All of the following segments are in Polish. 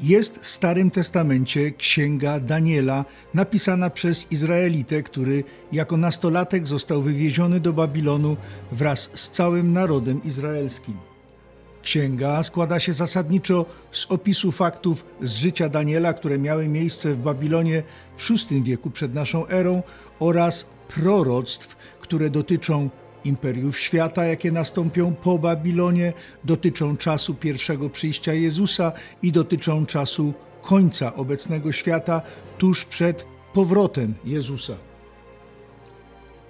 Jest w Starym Testamencie księga Daniela, napisana przez Izraelitę, który jako nastolatek został wywieziony do Babilonu wraz z całym narodem izraelskim. Księga składa się zasadniczo z opisu faktów z życia Daniela, które miały miejsce w Babilonie w VI wieku przed naszą erą oraz proroctw, które dotyczą imperiów świata, jakie nastąpią po Babilonie, dotyczą czasu pierwszego przyjścia Jezusa i dotyczą czasu końca obecnego świata tuż przed powrotem Jezusa.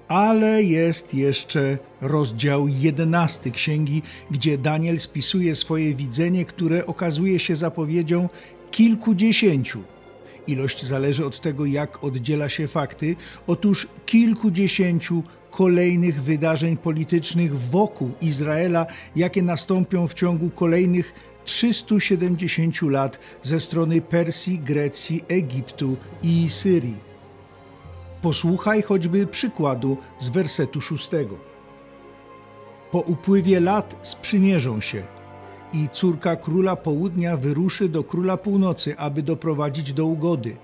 Ale jest jeszcze rozdział jedenasty księgi, gdzie Daniel spisuje swoje widzenie, które okazuje się zapowiedzią kilkudziesięciu. Ilość zależy od tego, jak oddziela się fakty. Otóż kilkudziesięciu kolejnych wydarzeń politycznych wokół Izraela, jakie nastąpią w ciągu kolejnych 370 lat ze strony Persji, Grecji, Egiptu i Syrii. Posłuchaj choćby przykładu z wersetu szóstego. Po upływie lat sprzymierzą się i córka króla południa wyruszy do króla północy, aby doprowadzić do ugody.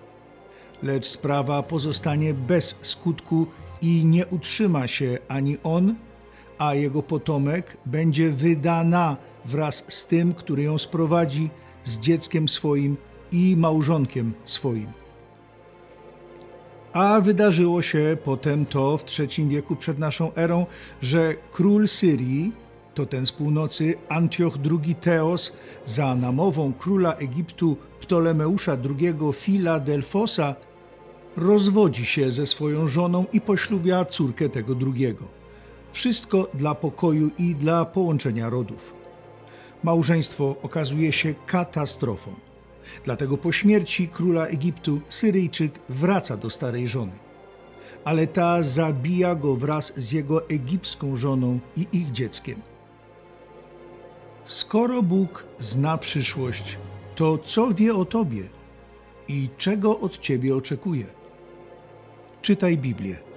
Lecz sprawa pozostanie bez skutku i nie utrzyma się ani on, a jego potomek będzie wydana wraz z tym, który ją sprowadzi, z dzieckiem swoim i małżonkiem swoim. A wydarzyło się potem to w III wieku przed naszą erą, że król Syrii, to ten z północy, Antioch II Teos, za namową króla Egiptu Ptolemeusza II Filadelfosa, rozwodzi się ze swoją żoną i poślubia córkę tego drugiego. Wszystko dla pokoju i dla połączenia rodów. Małżeństwo okazuje się katastrofą. Dlatego po śmierci króla Egiptu Syryjczyk wraca do starej żony. Ale ta zabija go wraz z jego egipską żoną i ich dzieckiem. Skoro Bóg zna przyszłość, to co wie o tobie i czego od ciebie oczekuje? Czytaj Biblię.